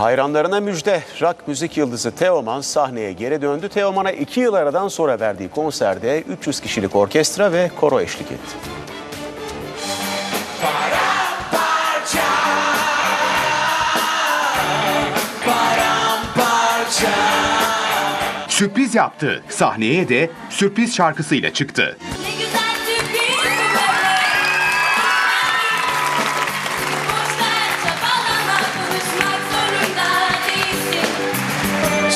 Hayranlarına müjde. Rock müzik yıldızı Teoman sahneye geri döndü. Teoman'a iki yıl aradan sonra verdiği konserde 300 kişilik orkestra ve koro eşlik etti. Sürpriz yaptı. Sahneye de sürpriz şarkısıyla çıktı.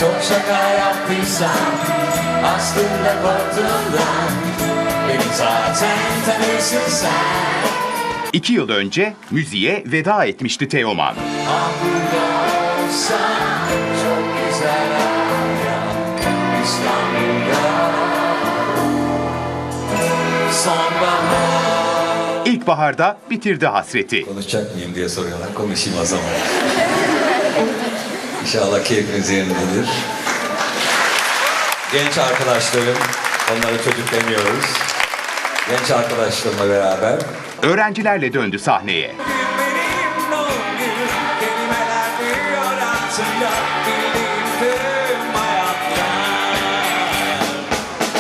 Çok şaka yaptıysam aslında korktuğumdan Beni zaten tanırsın sen İki yıl önce müziğe veda etmişti Teoman. Ah burada olsan çok güzel hayat İstanbul'da Sonbahar İlkbaharda bitirdi hasreti. Konuşacak mıyım diye soruyorlar. Konuşayım o zaman. İnşallah keyfiniz yerindedir. Genç arkadaşlarım, onlara çocuk demiyoruz. Genç arkadaşlarımla beraber Öğrencilerle döndü sahneye.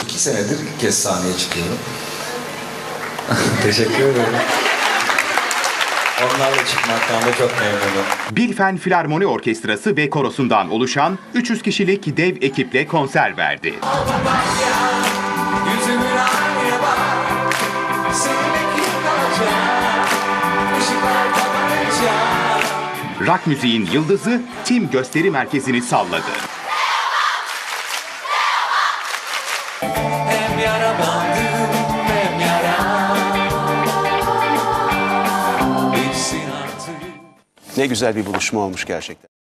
İki senedir ilk kez sahneye çıkıyorum. Teşekkür ederim. Onlarla çıkmaktan da çok memnunum. Bilfen Filarmoni Orkestrası ve korosundan oluşan 300 kişilik dev ekiple konser verdi. Rock müziğin yıldızı Tim gösteri merkezini salladı. Ne güzel bir buluşma olmuş gerçekten.